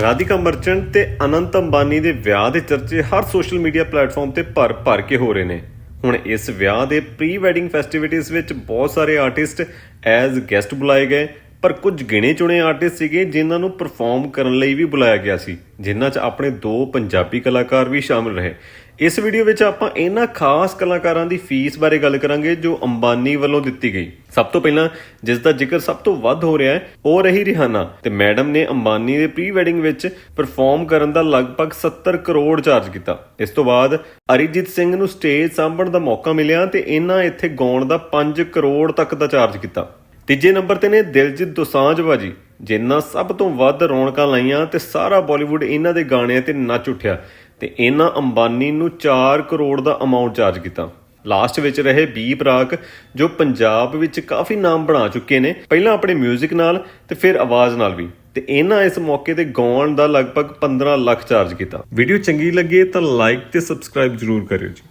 Radhika merchant ਤੇ ਅਨੰਤ ਅੰਬਾਨੀ ਦੇ ਵਿਆਹ ਦੇ ਚਰਚੇ ਹਰ ਸੋਸ਼ਲ ਮੀਡੀਆ ਪਲੇਟਫਾਰਮ ਤੇ ਭਰ ਭਰ ਕੇ ਹੋ ਰਹੇ ਨੇ। ਹੁਣ ਇਸ ਵਿਆਹ ਦੇ ਪ੍ਰੀ ਵੈਡਿੰਗ ਫੈਸਟੀਵਿਟੀਜ਼ ਵਿੱਚ ਬਹੁਤ ਸਾਰੇ ਆਰਟਿਸਟ ਐਜ਼ ਗੈਸਟ ਬੁਲਾਏ ਗਏ। ਪਰ ਕੁਝ ਗਿਣੇ ਚੁਣੇ ਆਰਟਿਸਟ ਸੀਗੇ ਜਿਨ੍ਹਾਂ ਨੂੰ ਪਰਫਾਰਮ ਕਰਨ ਲਈ ਵੀ ਬੁਲਾਇਆ ਗਿਆ ਸੀ, ਜਿਨ੍ਹਾਂ 'ਚ ਆਪਣੇ ਦੋ ਪੰਜਾਬੀ ਕਲਾਕਾਰ ਵੀ ਸ਼ਾਮਲ ਰਹੇ। ਇਸ ਵੀਡੀਓ ਵਿੱਚ ਆਪਾਂ ਇਹਨਾਂ ਖਾਸ ਕਲਾਕਾਰਾਂ ਦੀ ਫੀਸ ਬਾਰੇ ਗੱਲ ਕਰਾਂਗੇ ਜੋ ਅੰਬਾਨੀ ਵੱਲੋਂ ਦਿੱਤੀ ਗਈ। ਸਭ ਤੋਂ ਪਹਿਲਾਂ ਜਿਸ ਦਾ ਜ਼ਿਕਰ ਸਭ ਤੋਂ ਵੱਧ ਹੋ ਰਿਹਾ ਹੈ, ਉਹ ਰਹੀ ਰਿਹਾਨਾ। ਤੇ ਮੈਡਮ ਨੇ ਅੰਬਾਨੀ ਦੇ ਪ੍ਰੀ ਵੈਡਿੰਗ ਵਿੱਚ ਪਰਫਾਰਮ ਕਰਨ ਦਾ ਲਗਭਗ 70 ਕਰੋੜ ਚਾਰਜ ਕੀਤਾ। ਇਸ ਤੋਂ ਬਾਅਦ ਅਰਿਜੀਤ ਸਿੰਘ ਨੂੰ ਸਟੇਜ ਸਾਂਭਣ ਦਾ ਮੌਕਾ ਮਿਲਿਆ ਤੇ ਇਹਨਾਂ ਇੱਥੇ ਗਾਉਣ ਦਾ 5 ਕਰੋੜ ਤੱਕ ਦਾ ਚਾਰਜ ਕੀਤਾ। ਤੀਜੇ ਨੰਬਰ ਤੇ ਨੇ ਦਿਲਜੀਤ ਦੋਸਾਂਝ ਬਾਜੀ ਜਿਨ੍ਹਾਂ ਸਭ ਤੋਂ ਵੱਧ ਰੌਣਕਾਂ ਲਾਈਆਂ ਤੇ ਸਾਰਾ ਬਾਲੀਵੁੱਡ ਇਹਨਾਂ ਦੇ ਗਾਣਿਆਂ ਤੇ ਨੱਚ ਉੱਠਿਆ ਤੇ ਇਹਨਾਂ ਅੰਬਾਨੀ ਨੂੰ 4 ਕਰੋੜ ਦਾ ਅਮਾਉਂਟ ਚਾਰਜ ਕੀਤਾ। ਲਾਸਟ ਵਿੱਚ ਰਹੇ ਬੀ ਪ੍ਰਾਕ ਜੋ ਪੰਜਾਬ ਵਿੱਚ ਕਾਫੀ ਨਾਮ ਬਣਾ ਚੁੱਕੇ ਨੇ, ਪਹਿਲਾਂ ਆਪਣੇ 뮤직 ਨਾਲ ਤੇ ਫਿਰ ਆਵਾਜ਼ ਨਾਲ ਵੀ। ਤੇ ਇਹਨਾਂ ਇਸ ਮੌਕੇ ਤੇ ਗਾਉਣ ਦਾ ਲਗਭਗ 15 ਲੱਖ ਚਾਰਜ ਕੀਤਾ। ਵੀਡੀਓ ਚੰਗੀ ਲੱਗੇ ਤਾਂ ਲਾਈਕ ਤੇ ਸਬਸਕ੍ਰਾਈਬ ਜਰੂਰ ਕਰਿਓ ਜੀ।